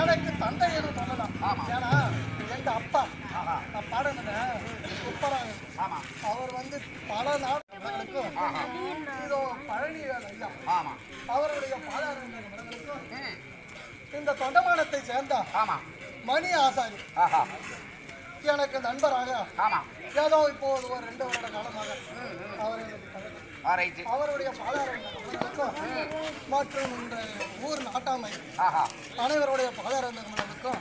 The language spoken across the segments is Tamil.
எனக்கு தந்தை என்று சொல்லலாம் ஏன்னா எங்க அப்பா நான் பாடுனேன் சூப்பராக அவர் வந்து பல நாடுகளுக்கும் இதோ பழனி ஐயா அவருடைய பாதாரங்களுக்கும் இந்த தொண்டமானத்தை சேர்ந்த மணி ஆசாரி. எனக்கு நண்பராக ஏதோ இப்போது ஒரு ரெண்டு வருட காலமாக அவர். அவருடைய மற்றும் இந்த ஊர் நாட்டாமை அனைவருடைய பாதாரங்களுக்கும்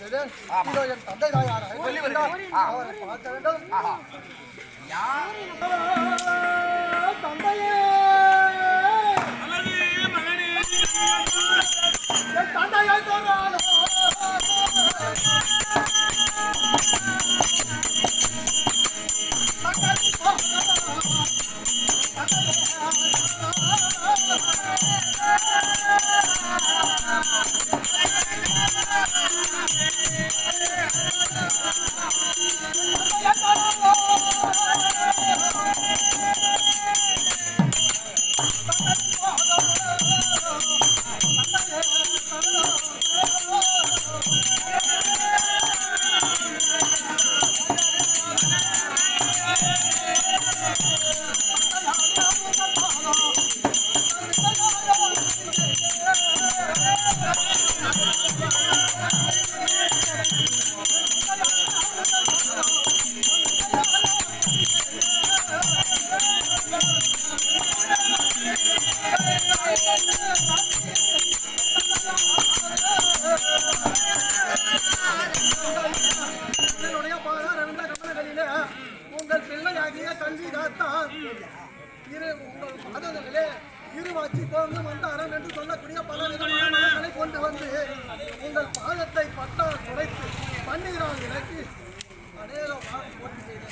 செய்தேன் இதோ என் தந்தை தாயார் அவரை பார்க்க வேண்டும். தந்தையே. என் தந்தையை என்னுடைய பாதாரவிந்த கமலங்களிலே உங்கள் பிள்ளையாகிய கல்வி காத்தான் இரு உங்கள் பாதங்களிலே இருவாச்சி கோங்கு மந்தாரம் என்று சொல்லக்கூடிய பல விதமான மலர்களை கொண்டு வந்து உங்கள் பாதத்தை பட்டால் குறைத்து பன்னீரால் இறக்கி அநேக வாரம் போட்டி செய்த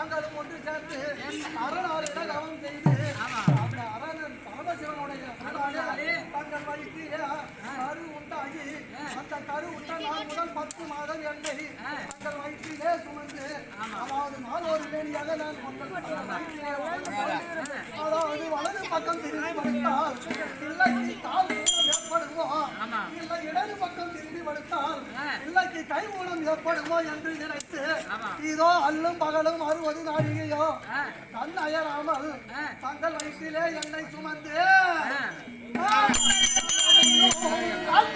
தந்தையும் தாங்களும் ஒன்று சேர்ந்து அரணாரிட கவனம் செய்து அந்த அரணன் பரமசிவனுடைய தங்கள் உண்டாகி அந்த கரு உண்ட நாள் முதல் பத்து மாதம் என்னை தங்கள் வயிற்றிலே சுமந்து அதாவது நாளொரு வேணியாக நான் அதாவது வலது பக்கம் திரும்பி படுத்தால் பிள்ளைக்கு கால் மூலம் ஏற்படுமோ? இல்லை இடது பக்கம் திரும்பி படுத்தால் பிள்ளைக்கு கை மூலம் ஏற்படுமோ என்று நினைத்து இதோ அல்லும் பகலும் அறுபது நாழிகையோ? கண் அயராமல் தங்கள் வயிற்றிலே என்னை சுமந்து கால்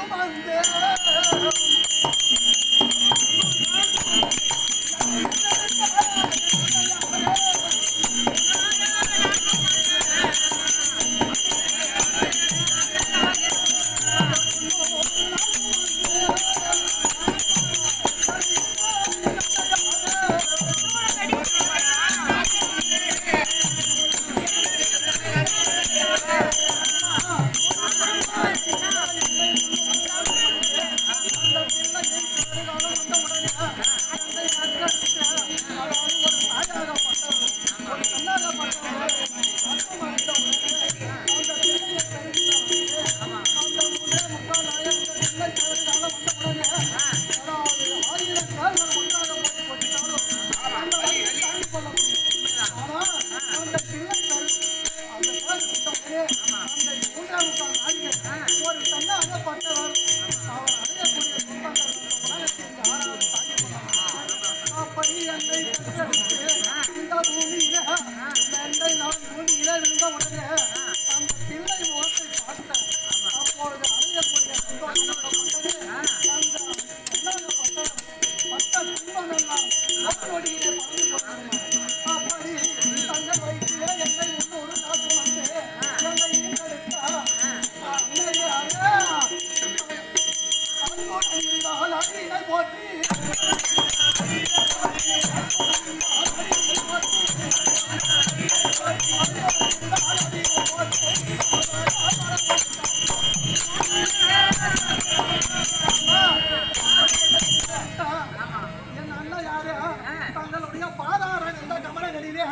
பாதாரம் என்ற கமலங்களிலே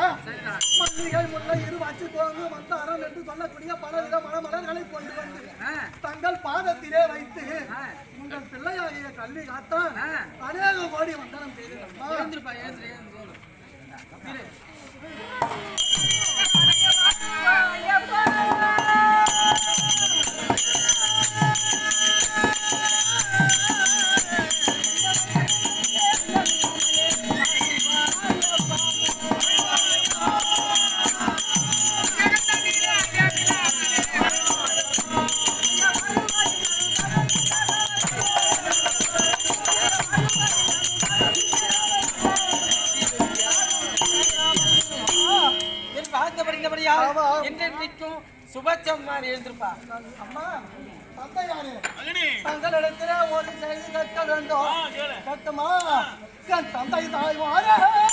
மல்லிகை முல்லை இரு வச்சு தோங்கு வந்தாரம் என்று சொல்லக்கூடிய பலவித மலமலர்களை கொண்டு வந்து தங்கள் பாதத்திலே வைத்து உங்கள் பிள்ளையாகிய கல்வி காத்தான் அநேக கோடி வந்தனம் செய்திருந்தா சுபச்சம்மான் எழுந்திருப்பா. அம்மா தங்களிடத்திலே ஒரு செய்தி கேட்க வேண்டும். கேட்குமா என் தந்தை தாய்மாரே தந்தை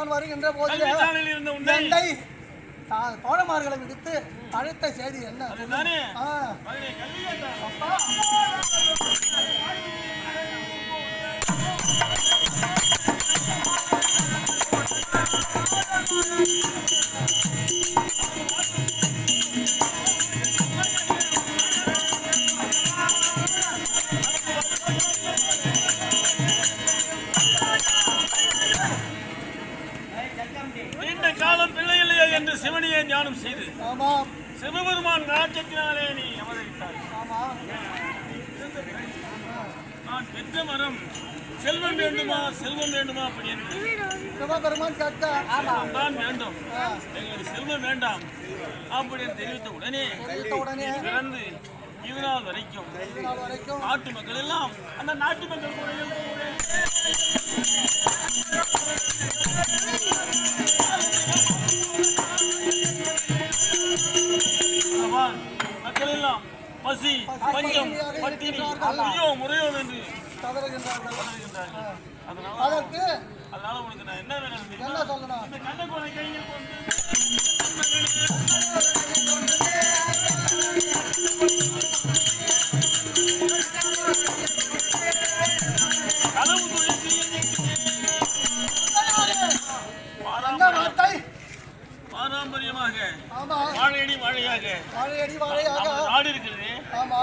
நான் வருகின்ற போதிலே என்னை தோழமார்களை விடுத்து அழைத்த செய்தி என்ன? ஆமாம் சிவபெருமான் ராஜ்யத்தினாலே நீ அவதரித்தாய் நான் பெற்ற மரம். செல்வம் வேண்டுமா? செல்வம் வேண்டுமா? அப்படி என்று. சிவபெருமான் செல்வம் தான் வேண்டும். எங்களுக்கு செல்வம் வேண்டாம். அப்படி என்று தெரிவித்த உடனே பிறந்து இது நாள் வரைக்கும் இது நாள் வரைக்கும் நாட்டு மக்கள் எல்லாம் அந்த நாட்டு மக்கள் பஞ்சம் பட்டினி ஐயோ முறையோ என்று தவறுகின்றார்கள். அதற்கு அதனால உனக்கு நான் என்ன வேணும் தெரியுமா? என்ன சொல்லணும்? இந்த கண்ணை கையில் கொண்டு கதவு துடைத்து என்ன வார்த்தை? பாரம்பரியமாக வாழையடி வாழையாக. வாழையடி வாழையாக நம்ம நாடு இருக்கிறது ஆமா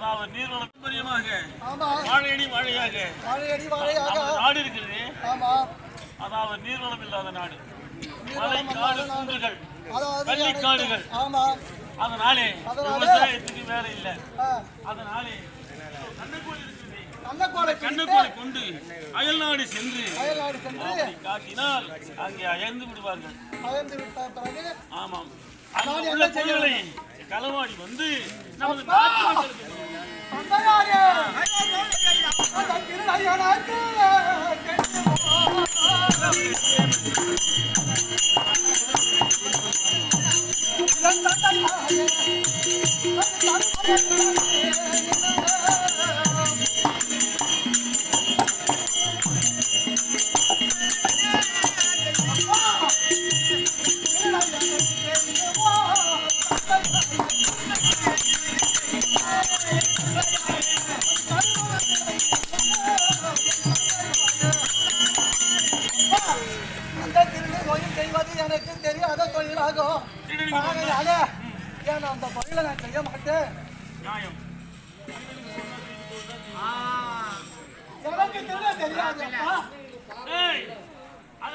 அதாவது நீர்வள பாரம்பரியமாக ஆமா. வாழையடி வாழையாக வாழையடி வாழையாக. நாடு இருக்கிறது. ஆமா. அதாவது நீர்வளம் இல்லாத நாடு. மலை நீர்வளம் காடு. குன்றுகள் பள்ளிக்காடுகள். ஆமா. அதனாலே விவசாயத்துக்கு வேலை இல்லை. அதனாலே கண்ணக்கோழி கொண்டு அயல்நாடு சென்று காட்டினால் அங்கே அயர்ந்து விடுவார்கள். ஆமாம். உள்ள பொருளை களவாடி வந்து நமது நாட்டு மக்களுக்கு தந்தையாரே.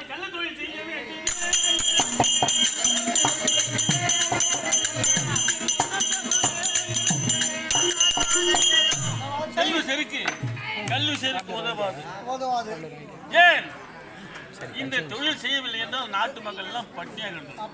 கள்ள தொழில் செய்யவே செல்வ செருக்கு கல்லு செருக்கு உதவாது. உதவாது ஏன்? இந்த தொழில் செய்யவில்லை என்றால் நாட்டு மக்கள் எல்லாம் பட்டினியாக இருந்தோம்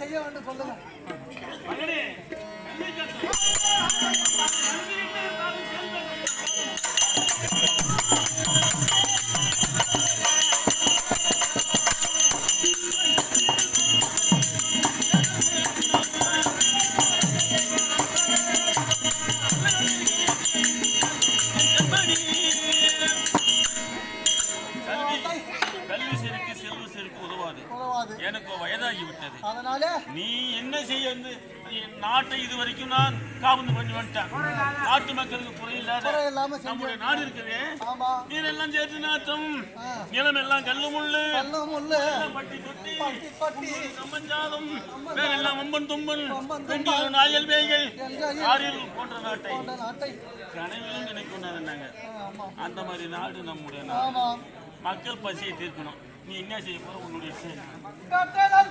செய்ய வேண்டும் சொல்லுங்க. எல்லாம் கல்லு முள்ளு. கல்லும் முள்ளு. பட்டி தொட்டி. பட்டி பட்டி கம்மஞ்சாதம் வேற எல்லாம் வம்பன் தும்பன். வெண்டியூர் நாயல் வேய்கள் ஆறில் போன்ற நாட்டை. கனவிலும் அந்த மாதிரி நாடு நம்முடைய நாடு. மக்கள் பசியை தீர்க்கணும். நீ என்ன செய்ய போற? உன்னுடைய கட்டணம்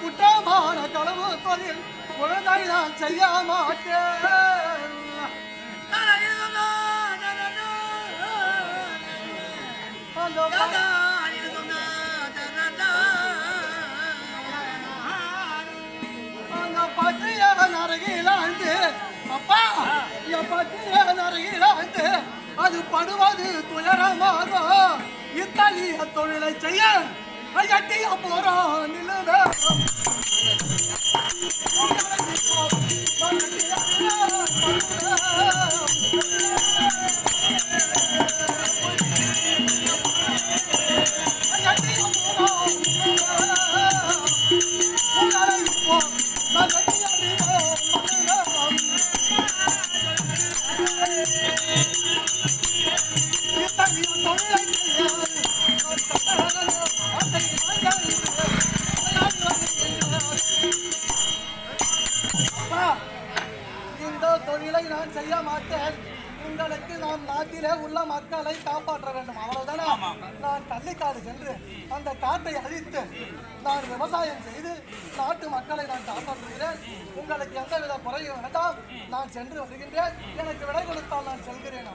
குற்றமான களவு தொழில் குழந்தை நான் செய்ய மாட்டேன். பற்றிய நரகிலாந்து அப்பா என் பற்றிய நரகிலாந்து அது படுவது துயரமாக. இத்தகைய தொழிலை செய்ய எட்டிய போறோம் நிலுவ. அப்பா, உள்ள மக்களை காப்பாற்ற வேண்டும். அவ்வளவுதானே? நான் கள்ளிக்காடு சென்று அந்த காட்டை அழித்து நான் விவசாயம் செய்து நாட்டு மக்களை நான் காப்பாற்றுகிறேன். உங்களுக்கு எந்தவித குறையும் வேண்டாம். நான் சென்று வருகின்றேன். எனக்கு விடை கொடுத்தால் நான் செல்கிறேன்.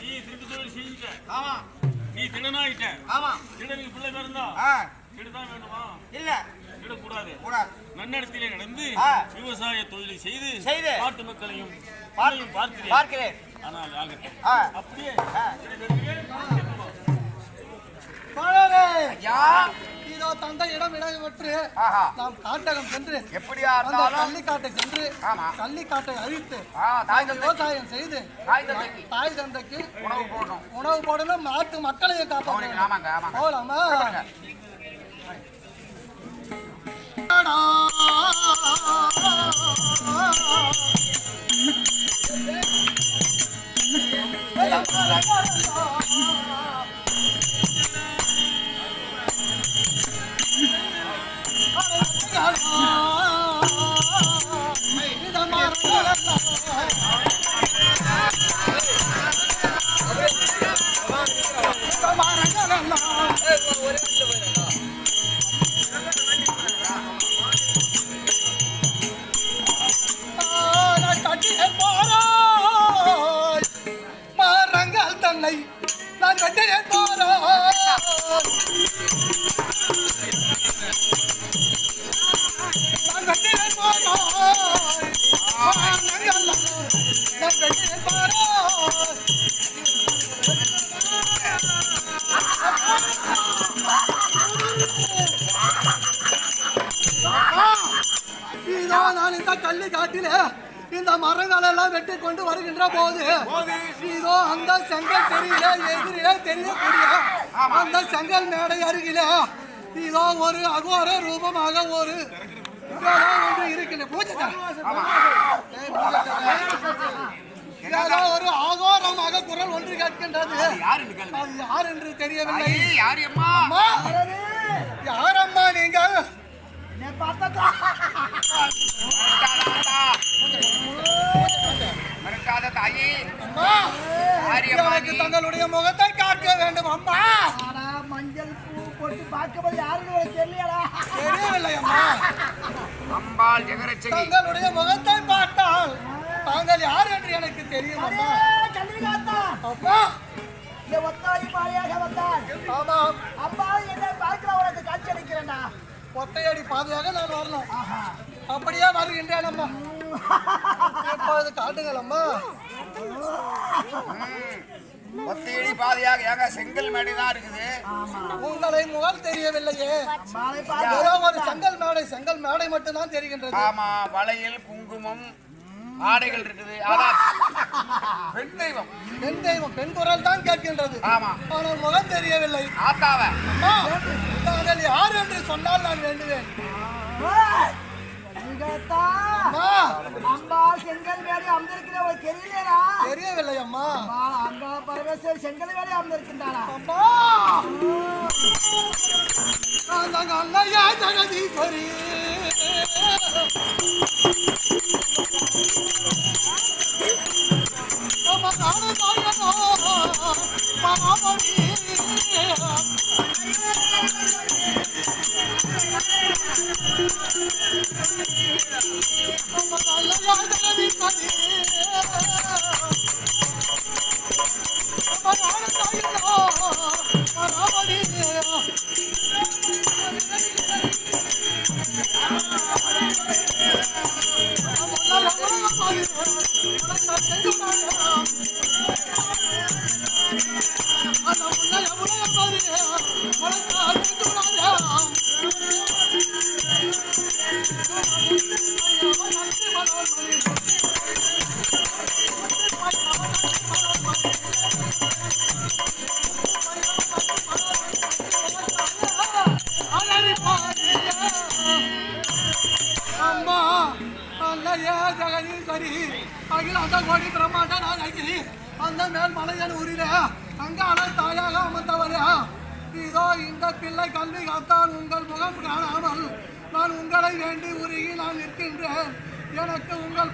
நீ திருட்டு தொழில் செஞ்சுட்ட. ஆமா. நீ திடனாயிட்ட ஆமா. திடனுக்கு பிள்ளை பிறந்தா ஆ. திடுதான் வேணுமா இல்ல. திடக்கூடாது கூடாது. நன்னடத்திலே நடந்து. விவசாய தொழிலை செய்து செய்து. நாட்டு மக்களையும் உன்னையும் பார்க்கிறேன். ஆனால் ஆகட்டும். அப்படியே இடம்பெற்று நாம் காட்டகம் சென்று எப்படியா கள்ளிக்காட்டை சென்று ஆமா. கள்ளிக்காட்டை அழித்து ஆ தாய் தந்தை விவசாயம் செய்து தாய் தந்தைக்கு. தாய் தந்தைக்கு உணவு போடணும். உணவு போடணும். நாட்டு மக்களையும் காப்பாற்ற கவனிக்கணும் ஆமாங்க ஆமாங்க. போலாமா? சொல்லுங்க. மரங்கள் கொண்டு வருகின்ற போது இதோ அந்த செங்கல் தெரியல எதிரிலே தெரியக்கூடிய அந்த செங்கல் மேடை அருகிலே இதோ ஒரு அகோர ரூபமாக ஒரு ஒன்று பூஜை ஏதோ ஒரு ஆகோரமாக குரல் ஒன்று கேட்கின்றது? அது யார் என்று தெரியவில்லை. எனக்கு? தங்களுடைய முகத்தை காட்ட வேண்டும் அம்மா. ஆனா மஞ்சள் பூ போட்டு பார்க்கும்போது யாருன்னு தெரியலடா. தெரியவில்லை அம்மா. அம்பாள் ஜெகரட்சகி. தங்களுடைய முகத்தை பார்த்தால் தாங்கள் யார் என்று எனக்கு தெரியும் அம்மா. கல்விகாத்தா அம்மா இந்த ஒத்தாயி பாறையாக வந்தால் ஆமாம் அம்மா என்னை பார்க்கிற உனக்கு காட்சி அளிக்கிறேன்டா ஒத்தையடி பாதையாக நான் வரணும். அப்படியே வருகின்றேன் அம்மா. எப்பொழுது காட்டுங்கள் அம்மா. ஒத்தையடி பாதையாக ஏங்க செங்கல் மேடை தான் இருக்குது. உங்களை முகம் தெரியவில்லையே. ஒரு செங்கல் மேடை செங்கல் மேடை மட்டும்தான் தெரிகின்றது. ஆமா வளையல் குங்குமம் ஆடைகள் இருக்குது. அதான் பெண் தெய்வம். பெண் தெய்வம் பெண் குரல் தான் கேட்கின்றது. ஆமா. ஆனால் முகம் தெரியவில்லை. ஆத்தாவ. யார் என்று சொன்னால் நான் வேண்டுவேன். அம்மா. செங்கல் வேலை அமர்ந்திருக்கிற உனக்கு தெரியலடா. தெரியவில்லை அம்மா. அம்மா பரமேஸ்வரி செங்கல் வேலை அமர்ந்திருக்கின்றாரா? அம்மா. அண்ணையா ஜெகதீஸ்வரி.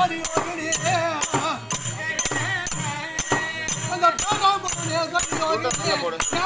வீரவராகினி அப்பா